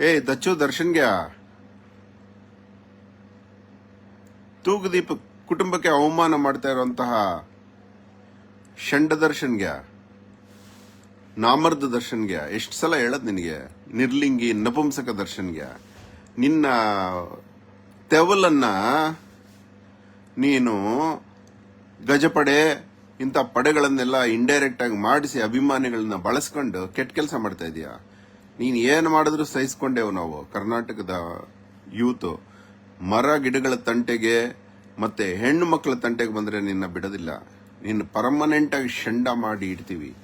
ಏ, ದಚ್ಚು, ದರ್ಶನ್ಗೆ ತೂಗುದೀಪ ಕುಟುಂಬಕ್ಕೆ ಅವಮಾನ ಮಾಡ್ತಾ ಇರುವಂತಹ ಷಂಡ ದರ್ಶನ್ಗೆ ನಾಮರ್ದ ದರ್ಶನ್ಗೆ ಎಷ್ಟು ಸಲ ಹೇಳದ್ ನಿನಗೆ? ನಿರ್ಲಿಂಗಿ, ನಪುಂಸಕ ದರ್ಶನ್ಗೆ ನಿನ್ನ ತೆವಲನ್ನ ನೀನು ಗಜಪಡೆ, ಇಂಥ ಪಡೆಗಳನ್ನೆಲ್ಲ ಇಂಡೈರೆಕ್ಟ್ ಆಗಿ ಮಾಡಿಸಿ ಅಭಿಮಾನಿಗಳನ್ನ ಬಳಸ್ಕೊಂಡು ಕೆಟ್ಟ ಕೆಲಸ ಮಾಡ್ತಾ ಇದೀಯಾ? ನೀನ್ ಏನು ಮಾಡಿದ್ರು ಸಹಿಸ್ಕೊಂಡೇವು ನಾವು. ಕರ್ನಾಟಕದ ಯೂತ್, ಮರ ಗಿಡಗಳ ತಂಟೆಗೆ ಮತ್ತೆ ಹೆಣ್ಣು ಮಕ್ಕಳ ತಂಟೆಗೆ ಬಂದ್ರೆ ನಿನ್ನ ಬಿಡೋದಿಲ್ಲ. ನಿನ್ನ ಪರ್ಮನೆಂಟ್ ಆಗಿ ಶಂಡ ಮಾಡಿ ಇಡ್ತೀವಿ.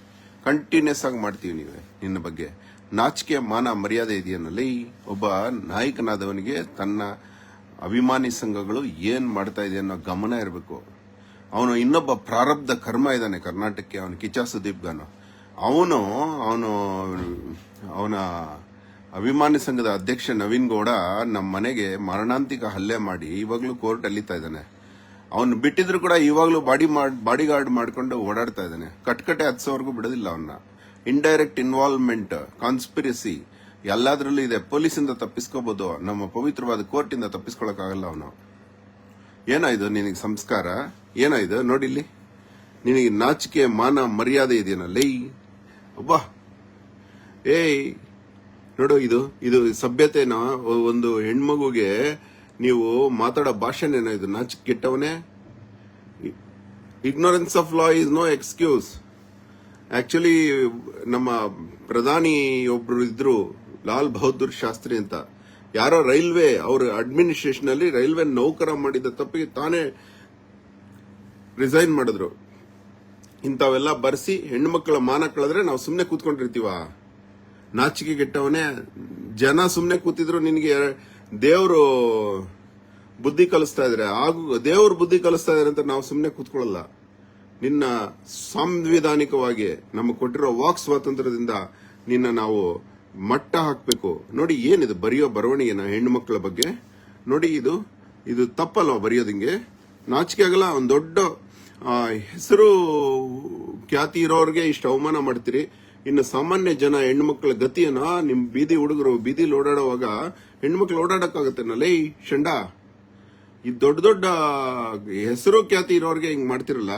ಕಂಟಿನ್ಯೂಸ್ ಆಗಿ ಮಾಡ್ತೀವಿ ನೀವೇ ನಿನ್ನ ಬಗ್ಗೆ. ನಾಚಿಕೆ, ಮಾನ, ಮರ್ಯಾದೆ ಇದೆಯನ್ನಲ್ಲಿ ಒಬ್ಬ ನಾಯಕನಾದವನಿಗೆ ತನ್ನ ಅಭಿಮಾನಿ ಸಂಘಗಳು ಏನ್ ಮಾಡ್ತಾ ಇದೆ ಅನ್ನೋ ಗಮನ ಇರಬೇಕು. ಅವನು ಇನ್ನೊಬ್ಬ ಪ್ರಾರಬ್ಧ ಕರ್ಮ ಇದ್ದಾನೆ ಕರ್ನಾಟಕಕ್ಕೆ. ಅವನು ಕಿಚಾ ಸುದೀಪ್ ಗಾನು. ಅವನು ಅವನು, ಅವನ ಅಭಿಮಾನಿ ಸಂಘದ ಅಧ್ಯಕ್ಷ ನವೀನ್ ಗೌಡ ನಮ್ಮ ಮನೆಗೆ ಮರಣಾಂತಿಕ ಹಲ್ಲೆ ಮಾಡಿ ಇವಾಗ್ಲೂ ಕೋರ್ಟ್ ಅಲ್ಲಿತಾ ಇದ್ದಾನೆ. ಅವನು ಬಿಟ್ಟಿದ್ರು ಕೂಡ ಇವಾಗ್ಲೂ ಬಾಡಿ ಬಾಡಿ ಗಾರ್ಡ್ ಮಾಡ್ಕೊಂಡು ಓಡಾಡ್ತಾ ಇದ್ದಾನೆ. ಕಟ್ಕಟೆ ಹತ್ಸೋವರೆಗೂ ಬಿಡೋದಿಲ್ಲ ಅವನ್ನ ಇಂಡೈರೆಕ್ಟ್ ಇನ್ವಾಲ್ವ್ಮೆಂಟ್ ಕಾನ್ಸ್ಪಿರಸಿ ಎಲ್ಲಾದ್ರಲ್ಲೂ ಇದೆ. ಪೊಲೀಸಿಂದ ತಪ್ಪಿಸ್ಕೋಬಹುದು ನಮ್ಮ ಪವಿತ್ರವಾದ ಕೋರ್ಟ್ ಇಂದ ತಪ್ಪಿಸ್ಕೊಳಕ್ಕಾಗಲ್ಲ ಅವನು. ಏನೋ ಇದು ನಿನಗೆ ಸಂಸ್ಕಾರ? ಏನೋ ಇದು? ನೋಡಿಲ್ಲಿ ನಿನಗೆ ನಾಚಿಕೆ, ಮಾನ, ಮರ್ಯಾದೆ ಇದೆಯನಲ್ಲಿ ಒಬ್ಬ ಏಯ್, ನೋಡು, ಇದು ಇದು ಸಭ್ಯತೆನ ಒಂದು ಹೆಣ್ಮಗುಗೆ ನೀವು ಮಾತಾಡೋ ಭಾಷೆನೇನೋ ಇದು, ನಾಚ ಕೆಟ್ಟವನೇ? Ignorance of law is no excuse actually ನಮ್ಮ ಪ್ರಧಾನಿ ಒಬ್ರು ಇದ್ರು, ಲಾಲ್ ಬಹದ್ದೂರ್ ಶಾಸ್ತ್ರಿ ಅಂತ. ಯಾರೋ ರೈಲ್ವೆ, ಅವ್ರ ಅಡ್ಮಿನಿಸ್ಟ್ರೇಷನ್ ಅಲ್ಲಿ ರೈಲ್ವೆ ನೌಕರ ಮಾಡಿದ ತಪ್ಪಿಗೆ ತಾನೇ ರಿಸೈನ್ ಮಾಡಿದ್ರು. ಇಂಥವೆಲ್ಲ ಬರ್ಸಿ ಹೆಣ್ಣು ಮಕ್ಕಳ ಮಾನ ಕಳೆದ್ರೆ ನಾವು ಸುಮ್ಮನೆ ಕೂತ್ಕೊಂಡಿರ್ತೀವ? ನಾಚಿಕೆ ಗೆಟ್ಟವನೇ ಜನ ಸುಮ್ಮನೆ ಕೂತಿದ್ರು ನಿನಗೆ ದೇವರು ಬುದ್ಧಿ ಕಲಿಸ್ತಾ ಇದ್ರೆ ಆಗು ದೇವ್ರು ಬುದ್ಧಿ ಕಲಿಸ್ತಾ ಇದ್ರೆ ಅಂತ ನಾವು ಸುಮ್ಮನೆ ಕೂತ್ಕೊಳ್ಳಲ್ಲ. ನಿನ್ನ ಸಾಂವಿಧಾನಿಕವಾಗಿ ನಮಗೆ ಕೊಟ್ಟಿರೋ ವಾಕ್ ಸ್ವಾತಂತ್ರ್ಯದಿಂದ ನಿನ್ನ ನಾವು ಮಟ್ಟ ಹಾಕಬೇಕು. ನೋಡಿ, ಏನಿದು ಬರೆಯೋ ಬರವಣಿಗೆನ ಹೆಣ್ಣು ಮಕ್ಕಳ ಬಗ್ಗೆ? ನೋಡಿ, ಇದು ಇದು ತಪ್ಪಲ್ವಾ ಬರೆಯೋದಿಂಗೆ ನಾಚಿಕೆ ಆಗಲ್ಲ ಒಂದು ದೊಡ್ಡ ಹೆಸರು ಖ್ಯಾತಿ ಇರೋರಿಗೆ ಇಷ್ಟು ಅವಮಾನ ಮಾಡ್ತೀರಿ. ಇನ್ನು ಸಾಮಾನ್ಯ ಜನ ಹೆಣ್ಮಕ್ಳ ಗತಿಯನ್ನ ನಿಮ್ ಬೀದಿ ಹುಡುಗರು ಬೀದಿಲಿ ಓಡಾಡುವಾಗ ಹೆಣ್ಮಕ್ಳು ಓಡಾಡಕ್ಕಾಗತ್ತೆ ಲೇ ಶಂಡ. ಈ ದೊಡ್ಡ ದೊಡ್ಡ ಹೆಸರು ಖ್ಯಾತಿ ಇರೋರಿಗೆ ಹಿಂಗ್ ಮಾಡ್ತಿರಲ್ಲ.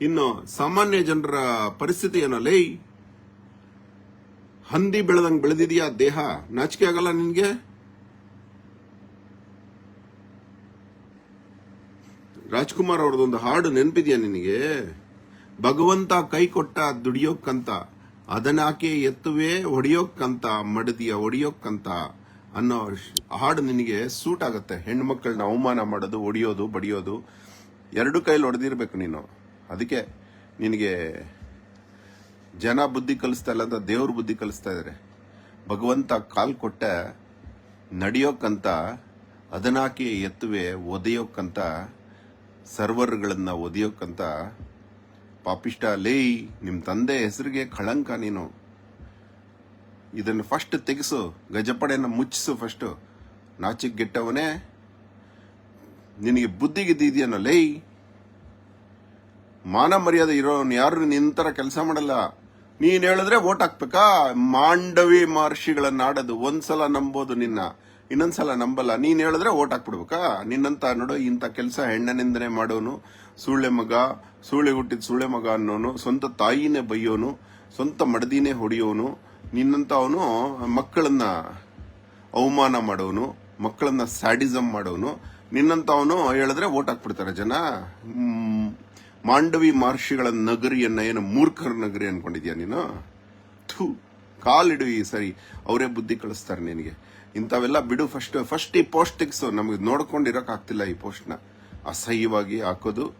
ಇನ್ನು ಸಾಮಾನ್ಯ ಜನರ ಪರಿಸ್ಥಿತಿ ಏನಲ್ಲೇ ಹಂದಿ ಬೆಳೆದಂಗೆ ಬೆಳೆದಿದೆಯಾ ದೇಹ? ನಾಚಿಕೆ ಆಗಲ್ಲ ನಿನ್ಗೆ? ರಾಜ್ಕುಮಾರ್ ಒಂದು ಹಾಡು ನೆನಪಿದ್ಯಾ ನಿನಗೆ? ಭಗವಂತ ಕೈ ಕೊಟ್ಟ ದುಡಿಯೋಕ್ಕಂತ, ಅದನ್ನಾಕೆ ಎತ್ತುವೆ ಹೊಡಿಯೋಕ್ಕಂತ, ಮಡದಿಯ ಹೊಡಿಯೋಕ್ಕಂತ ಅನ್ನೋ ಹಾಡು ನಿನಗೆ ಸೂಟ್ ಆಗುತ್ತೆ. ಹೆಣ್ಣು ಮಕ್ಕಳನ್ನ ಅವಮಾನ ಮಾಡೋದು, ಹೊಡಿಯೋದು, ಬಡಿಯೋದು, ಎರಡು ಕೈಲಿ ಹೊಡೆದಿರ್ಬೇಕು ನೀನು. ಅದಕ್ಕೆ ನಿನಗೆ ಜನ ಬುದ್ಧಿ ಕಲಿಸ್ತಾ ಇಲ್ಲ ಅಂತ ದೇವ್ರ ಬುದ್ಧಿ ಕಲಿಸ್ತಾ ಇದಾರೆ. ಭಗವಂತ ಕಾಲ್ ಕೊಟ್ಟ ನಡೆಯೋಕ್ಕಂತ, ಅದನ್ನಾಕೆ ಎತ್ತುವೆ, ಒದೆಯೋಕ್ಕಂತ ಸರ್ವರ್ಗಳನ್ನ ಒದಿಯೋಕ್ಕಂತ ಪಾಪಿಷ್ಟ ಲೇಯ್ ನಿಮ್ಮ ತಂದೆ ಹೆಸರಿಗೆ ಕಳಂಕ ನೀನು. ಇದನ್ನು ಫಸ್ಟ್ ತೆಗೆಸು ಗಜಪಡೆಯನ್ನು ಮುಚ್ಚಿಸು ಫಸ್ಟು ನಾಚಿಕ್ ಗೆಟ್ಟವನೇ ನಿನಗೆ ಬುದ್ಧಿಗಿದ್ದಿದೆಯನ್ನು ಲೇಯ್ ಮಾನ ಮರ್ಯಾದೆ ಇರೋನು ಯಾರು ನಿಂತರ ಕೆಲಸ ಮಾಡಲ್ಲ. ನೀನು ಹೇಳಿದ್ರೆ ಓಟ್ ಹಾಕ್ಬೇಕಾ? ಮಾಂಡವಿ ಮಹರ್ಷಿಗಳ ನಾಡದು ಒಂದ್ಸಲ ನಂಬೋದು ನಿನ್ನ. ಇನ್ನೊಂದ್ಸಲ ನಂಬಲ್ಲ. ನೀನ್ ಹೇಳಿದ್ರೆ ಓಟ್ ಹಾಕ್ಬಿಡ್ಬೇಕಾ? ನಿನ್ನಂತ ನೋಡು, ಇಂಥ ಕೆಲಸ ಹೆಣ್ಣನಿಂದನೆ ಮಾಡೋನು, ಸುಳ್ಳೆ ಮಗ, ಸುಳ್ಳೆ ಹುಟ್ಟಿದ ಸುಳ್ಳೆ ಮಗ ಅನ್ನೋನು, ಸ್ವಂತ ತಾಯಿನೇ ಬೈಯೋನು, ಸ್ವಂತ ಮಡದಿನೇ ಹೊಡೆಯೋನು, ನಿನ್ನಂತ ಅವನು ಮಕ್ಕಳನ್ನ ಅವಮಾನ ಮಾಡೋನು, ಮಕ್ಕಳನ್ನ ಸ್ಯಾಡಿಸಮ್ ಮಾಡೋನು, ನಿನ್ನಂತ ಅವನು ಹೇಳಿದ್ರೆ ಓಟ್ ಹಾಕ್ಬಿಡ್ತಾರೆ ಜನ. ಮಾಂಡವಿ ಮಹರ್ಷಿಗಳ ನಗರಿಯನ್ನ ಏನು ಮೂರ್ಖರ ನಗರಿ ಅನ್ಕೊಂಡಿದ್ಯಾ ನೀನು? ಥೂ, ಕಾಲಿಡು ಈ ಸರಿ. ಅವರೇ ಬುದ್ಧಿ ಕಳಿಸ್ತಾರೆ ನಿನಗೆ. ಇಂಥವೆಲ್ಲ ಬಿಡು ಫಸ್ಟ್ ಫಸ್ಟ್ ಈ ಪೋಸ್ಟ್ ತೆಗ್ಸು. ನಮಗೆ ನೋಡ್ಕೊಂಡಿರೋಕ್ಕಾಗ್ತಿಲ್ಲ ಈ ಪೋಸ್ಟ್ನ ಅಸಹ್ಯವಾಗಿ ಹಾಕೋದು.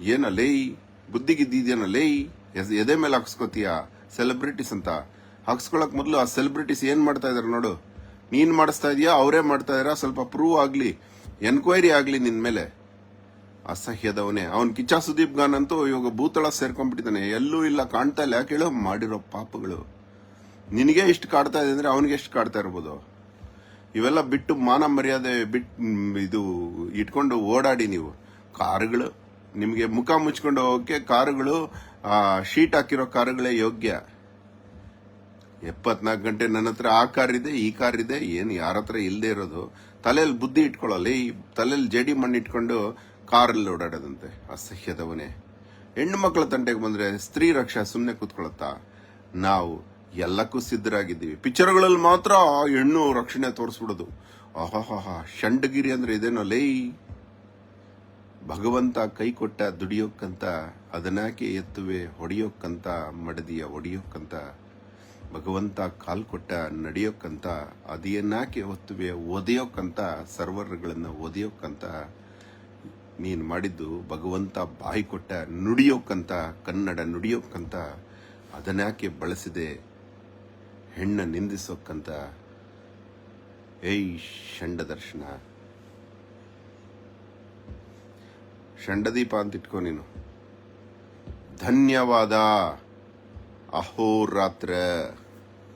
ಏನ ಲೇಯಿ? ಬುದ್ಧಿಗಿದ್ದೀನ ಲೇ ಎಸ್- ಎದೆ ಮೇಲೆ ಹಾಕ್ಸ್ಕೋತೀಯ? ಸೆಲೆಬ್ರಿಟೀಸ್ ಅಂತ. ಹಾಕ್ಸ್ಕೊಳಕ್ ಮೊದಲು ಆ ಸೆಲೆಬ್ರಿಟೀಸ್ ಏನ್ ಮಾಡ್ತಾ ಇದಾರೆ ನೋಡು. ನೀನ್ ಮಾಡಿಸ್ತಾ ಇದೀಯಾ, ಅವರೇ ಮಾಡ್ತಾ ಇದಾರ? ಸ್ವಲ್ಪ ಪ್ರೂವ್ ಆಗ್ಲಿ. ಎನ್ಕ್ವೈರಿ ಆಗ್ಲಿ ನಿನ್ ಮೇಲೆ. ಅಸಹ್ಯದವನೇ. ಅವನ್ ಕಿಚ್ಚ ಸುದೀಪ್ ಗಾನ್ ಅಂತೂ ಇವಾಗ ಭೂತಳ ಸೇರ್ಕೊಂಡ್ಬಿಟ್ಟಿದ್ದಾನೆ. ಎಲ್ಲೂ ಇಲ್ಲ, ಕಾಣ್ತಾ ಇಲ್ಲ. ಯಾಕೆ ಹೇಳೋ? ಮಾಡಿರೋ ಪಾಪಗಳು. ನಿನಗೆ ಇಷ್ಟು ಕಾಡ್ತಾ ಇದೆ ಅಂದ್ರೆ ಅವನಿಗೆ ಎಷ್ಟು ಕಾಡ್ತಾ ಇರ್ಬೋದು? ಇವೆಲ್ಲ ಬಿಟ್ಟು ಮಾನ ಮರ್ಯಾದೆ ಬಿಟ್ ಇದು ಇಟ್ಕೊಂಡು ಓಡಾಡಿ ನೀವು. ಕಾರುಗಳು, ನಿಮಗೆ ಮುಖ ಮುಚ್ಕೊಂಡು ಹೋಗಕ್ಕೆ ಕಾರುಗಳು ಶೀಟ್ ಹಾಕಿರೋ ಕಾರುಗಳೇ ಯೋಗ್ಯ. ಎಪ್ಪತ್ನಾಲ್ಕು ಗಂಟೆ ನನ್ನ ಹತ್ರ ಆ ಕಾರ್ ಇದೆ ಈ ಕಾರ್ ಇದೆ ಏನು ಯಾರ ಹತ್ರ ಇಲ್ಲದೆ ಇರೋದು. ತಲೆಯಲ್ಲಿ ಬುದ್ಧಿ ಇಟ್ಕೊಳ್ಳಲ್ಲ ಈ ತಲೆಯಲ್ಲಿ ಜಡಿ ಮಣ್ಣು ಇಟ್ಕೊಂಡು ಕಾರಲ್ಲಿ ಓಡಾಡೋದಂತೆ. ಅಸಹ್ಯದವನೇ. ಹೆಣ್ಣು ಮಕ್ಕಳ ತಂಟೆಗೆ ಬಂದ್ರೆ ಸ್ತ್ರೀ ರಕ್ಷಾ ಸುಮ್ಮನೆ ಕೂತ್ಕೊಳತ್ತಾ ನಾವು ಎಲ್ಲಕ್ಕೂ ಸಿದ್ಧರಾಗಿದ್ದೀವಿ. ಪಿಕ್ಚರ್ಗಳಲ್ಲಿ ಮಾತ್ರ ಹೆಣ್ಣು ರಕ್ಷಣೆ ತೋರಿಸ್ಬಿಡೋದು. ಆಹಾಹಾ ಷಂಡಗಿರಿ ಅಂದ್ರೆ ಇದೇನೋ ಲೈ ಭಗವಂತ ಕೈ ಕೊಟ್ಟ ದುಡಿಯೋಕ್ಕಂತ, ಅದನ್ನಾಕೆ ಎತ್ತುವೆ ಹೊಡಿಯೋಕ್ಕಂತ, ಮಡದಿಯ ಹೊಡಿಯೋಕ್ಕಂತ, ಭಗವಂತ ಕಾಲ್ ಕೊಟ್ಟ ನಡೆಯೋಕ್ಕಂತ ಅದೇನಾಕೆ ಒತ್ತುವೆ ಒದೆಯೋಕ್ಕಂತ, ಸರ್ವರ್ಗಳನ್ನು ಒದೆಯೋಕ್ಕಂತ, ನೀನು ಮಾಡಿದ್ದು ಭಗವಂತ ಬಾಯಿ ಕೊಟ್ಟ ನುಡಿಯೋಕ್ಕಂತ, ಕನ್ನಡ ನುಡಿಯೋಕ್ಕಂತ ಅದನ್ಯಾಕೆ ಬಳಸಿದೆ ಹೆಣ್ಣ ನಿಂದಿಸೋಕ್ಕಂತ ಏಯ್ ಷಂಡ ದರ್ಶನ. ಷಂಡದೀಪ ಅಂತ ಇಟ್ಕೋ ನೀನು. ಧನ್ಯವಾದ. ಅಹೋರಾತ್ರ.